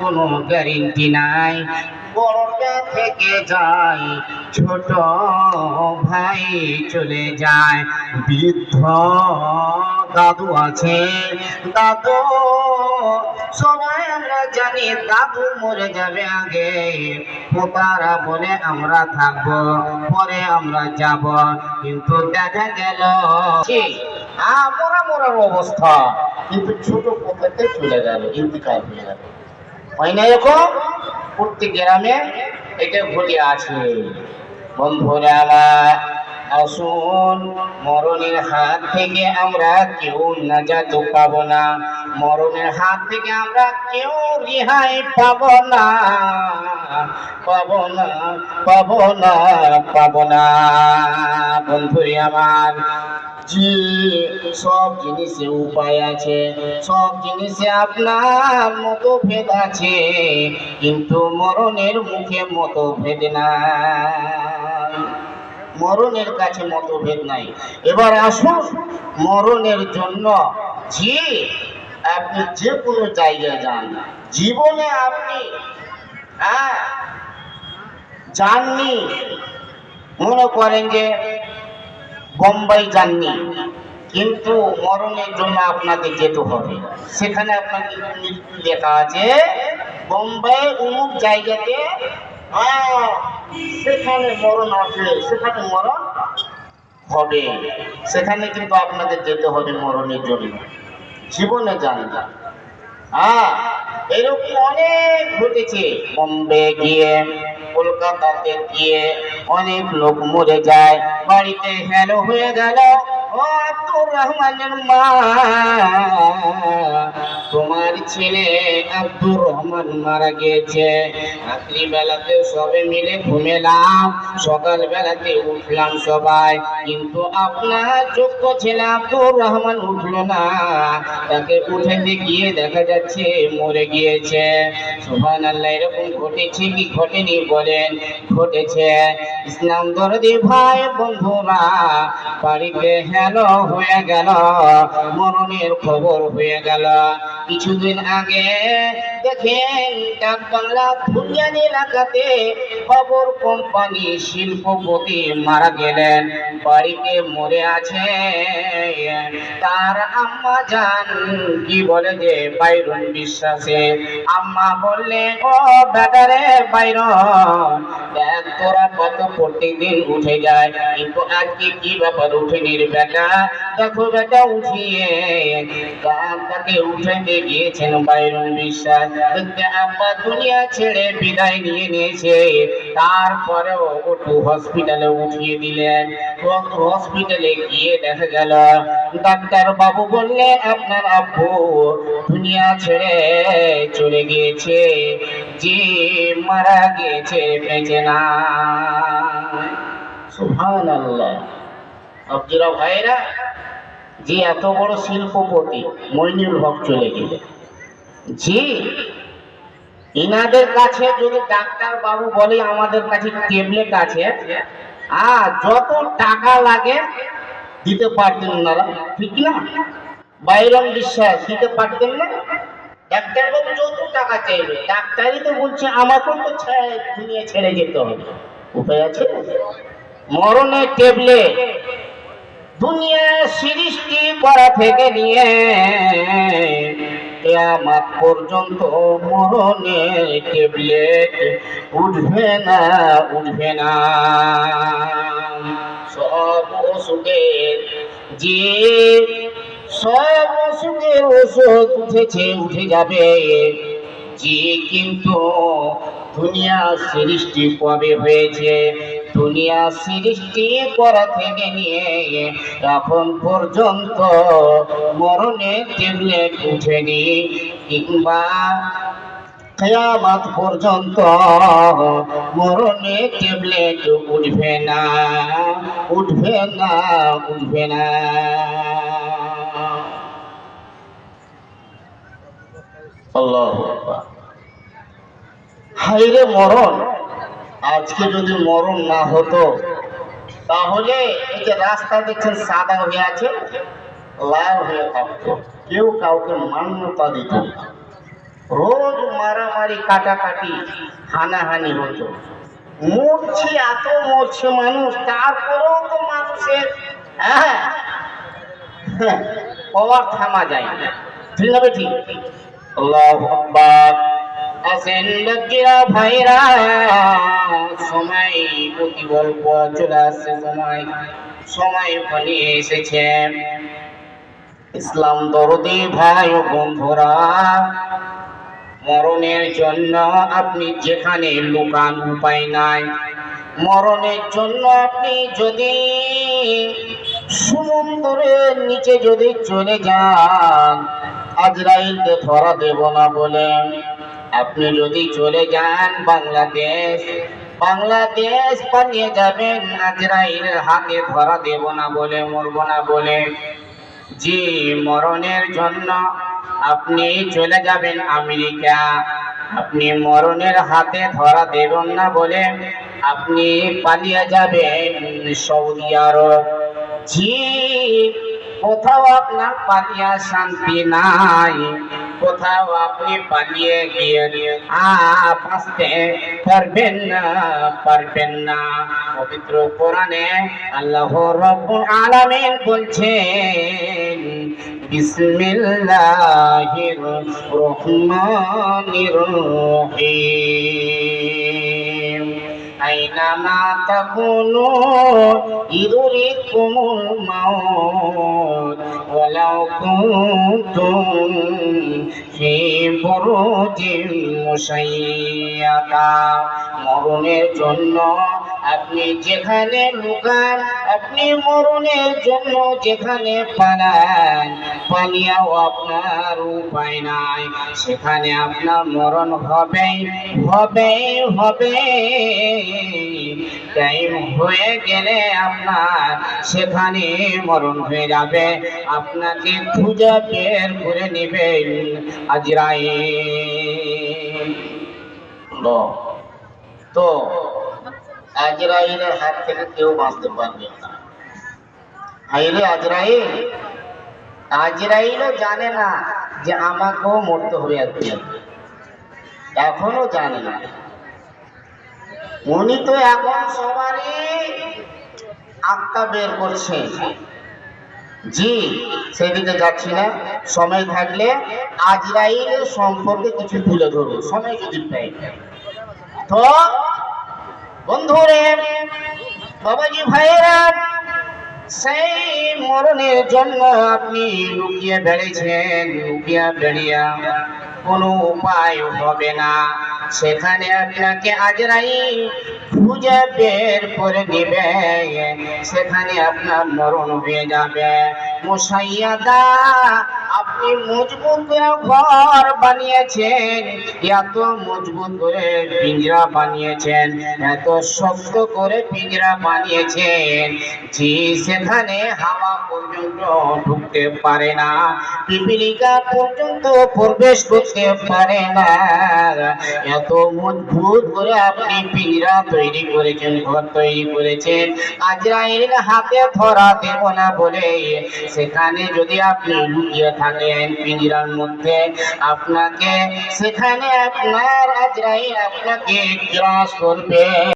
কোনো গ্যারেন্টি নাই। বড়টা থেকে যায়, ছোট ভাই চলে যায়। বৃদ্ধ দাদু আছে, দাদু, সবাই আমরা জানি দাদু মরে যাবে আগে। পোতারা বলে আমরা থাকব, পরে আমরা যাব। কিন্তু দেখা গেল আমরা মরার অবস্থা। কিন্তু ছোট পোতাতে চলে গেল, ইন্তিকাল হয়ে গেল। হয় না এরকম? প্রত্যেক গ্রামে এটা ঘটে আছে। বন্ধুরা আমার আসুন, মরণের হাত থেকে আমরা কেউ না নাজাত পাব না। মরণের হাত থেকে আমরা কেউ রেহাই পাব না। পাব না পাব না পাব না। বন্ধুরে আমার জি সব জিনিসে উপায় আছে, সব জিনিসে আপনার মতো ভেদ আছে, কিন্তু মরণের মুখে মতো ভেদ নাই। মরণের কাছে মতভেদ নাই। এবার আসুন, মরণের জন্য যে আপনি যে কোনো জায়গায় যান, জীবনে আপনি হ্যাঁ যাননি, মনে করেন যে বোম্বাই যাননি, কিন্তু মরণের জন্য আপনাকে যেতে হবে। সেখানে মৃত্যু লেখা আছে বোম্বাই অমুক জায়গাতে সেখানে মরণ আছে সেখানে মরণ হবে। সেখানে কিন্তু আপনাদের যেতে হবে মরণের জন্য। জীবনে যান না। হ্যাঁ এরকম অনেক ঘটেছে। বোম্বে গিয়ে কলকাতাতে গিয়ে অনেক লোক মরে যায়। বাড়িতে হেলো হয়ে গেল ও আব্দুর রহমানের মা, তোমার ছেলে আব্দুর রহমান মারা গিয়েছে। রাত্রি বেলাতে সবে মিলে ঘুমেলাম সকাল বেলাতে উঠলাম সবাই। কিন্তু আপনার যোগ্য ছেলে আব্দুর রহমান উঠল না। তাকে উঠে গিয়ে দেখা যাচ্ছে মরে গিয়েছে। সুহান আল্লাহ এরকম ঘটেছে কি ঘটেনি বলেন? ঘটেছে। ইসলাম দরদি ভাই, বন্ধুরা, বাড়িতে হেলো হয়ে গেল, মরণের খবর হয়ে গেল। কিছুদিন আগে দেখেন বাংলা ফুলিয়ান এলাকাতে খবর কোম্পানি শিল্পপতি মারা গেলেন, বাড়িতে মরে আছে। তার আম্মা জান কি বলে যে, বাইরন বিশ্বাসে। আম্মা বললে, ও বেটারে বাইরন, দেখ তোরা কত প্রত্যেকদিন উঠে যায়, কিন্তু আজকে কি ব্যাপার উঠেনি রে বেটা? দেখো বেটা, উঠিয়ে তাকে উঠে গিয়েছেন বাইরন বিশ্বাস। আব্বা দুনিয়া ছেড়ে বিদায় নিয়ে নিয়েছে, তারপরেও ওটু হসপিটালে উঠিয়ে দিলেন। হসপিটালে গিয়ে দেখা গেল, ডাক্তার বাবু বললে, আপনার আব্বু দুনিয়া ছেড়ে চলে গিয়েছে, যে মারা গিয়েছে, বেঁচে না। সুহান আল্লাহ ভাইরা, যে এত বড় শিল্পপতি মইনুল হক চলে গেলে জি। কাছে যদি ডাক্তার বাবু বলে, আমাদের কাছে ট্যাবলেট আছে। আর যত টাকা লাগে, দিতে পারতেন ঠিক না? বাইরন বিশ্বাস, দিতে পারতেন না? যত টাকা চাইবে, ডাক্তারই তো বলছে, আমাকেও তো দুনিয়া ছেড়ে যেতে হবে। উপায় আছে? মরণের ট্যাবলেট দুনিয়া সৃষ্টি করা থেকে নিয়ে কেয়ামত পর্যন্ত মরণের ট্যাবলেট উঠবে না উঠবে না। সব ওষুধের যে সব ওষুধের ওষুধ উঠেছে, উঠে যাবে। যে কিন্তু দুনিয়া সৃষ্টি কবে হয়েছে? দুনিয়া সৃষ্টি করা থেকে নিয়ে এখন পর্যন্ত মরণে ট্যাবলেট উঠেনি কিংবা কেয়ামত পর্যন্ত মরণে ট্যাবলেট উঠবে না উঠবে না উঠবে না। আল্লাহ হাইরে মরণ! আজকে যদি মরণ না হতো তাহলে এই যে রাস্তা দেখছেন সাদা হয়ে আছে লাল হয়ে থাকতো। কেউ কাউকে মান্যতা দিত রোজ মারামারি কাটাকাটি হানাহানি হতো। মরছে এত মরছে মানুষ তারপরেও তো মানুষের হ্যাঁ হ্যাঁ, পাওয়ার থামা যায় না। ঠিক হবে ঠিক আল্লাহু ভাইরা, সময় অল্প চলে আসছে সময়। সময় ইসলাম দরদি ভাই বন্ধুরা, মরণের জন্য আপনি যেখানে লুকান উপায় নাই। মরণের জন্য আপনি যদি সমুদ্রের নিচে যদি চলে যান, আজরাইলকে ধরা দেব না বলে। আপনি যদি চলে যান বাংলাদেশ বাংলাদেশ পালিয়ে যাবেন, আজরাইলের হাতে ধরা দেব না বলে, মরব না বলে। জি, মরণের জন্য আপনি চলে যাবেন আমেরিকা। আপনি মরণের হাতে ধরা দেবেন না বলে আপনি পালিয়ে যাবেন সৌদি আরব। জি, কোথাও আপনার পালিয়া শান্তি নাই। কোথাও আপনি পালিয়ে গিয়ে আসতে পারবেন না পারবেন না। পবিত্র কোরআনে আল্লাহ রব্বুল আলামিন বলছেন, বিসমিল্লাহির রহমানির রহিম। أينما تكونوا يدرككم الموت ولو كنتم في بروج مشيدة মরণের জন্য আপনি যেখানে লুকান, আপনি মরণের জন্য যেখানে পালান, পালিয়াও আপনার উপায় নাই। সেখানে আপনার মরণ হবে হবে হবে। টাইম হয়ে গেলে আপনার সেখানে মরণ হয়ে যাবে। আপনাকে খুঁজে বের করে নেবেন আজরাইল। তো আজরাইলের হাত থেকে কেউ বাঁচতে পারবে আজরাইল, আজরাইলও জানে না যে আমাকেও মরতে হবে এখনও জানে না। উনি তো এখন সবারই আত্মা বের করছে। জি, সেদিকে যাচ্ছি না। সময় থাকলে আজরাইলের সম্পর্কে কিছু তুলে ধরবো। সময় যদি পাই। তো বন্ধুরে, বাবাজি ভাইয়েরা, সেই মরণের জন্য আপনি লুকিয়ে বেড়েছেন, লুকিয়ে বেড়িয়া কোনো উপায় হবে না। সেখানে আপনাকে আজরাই খুঁজে বের করে দিবে সেখানে আপনার মরণ হয়ে যাবে। মুসাইয়াদা আপনি মজবুত করে ঘর বানিয়েছেন, এত মজবুত করে পিঞ্জরা বানিয়েছেন, এত শক্ত করে পিঞ্জরা বানিয়েছেন, যে সেখানে হাওয়া পর্যন্ত ঢুকতে পারে না, পিপিলিকা পর্যন্ত প্রবেশ করতে পারে না। এত মজবুত করে আপনি পিঞ্জরা তৈরি করেছেন, ঘর তৈরি করেছেন, আজরাইল হাতে ধরা দেব না বলে, সেখানে যদি আপনি লুকিয়ে থাকেন পিঞ্জরার মধ্যে আপনাকে সেখানে আপনার আজরাইল আপনাকে গ্রাস করবে।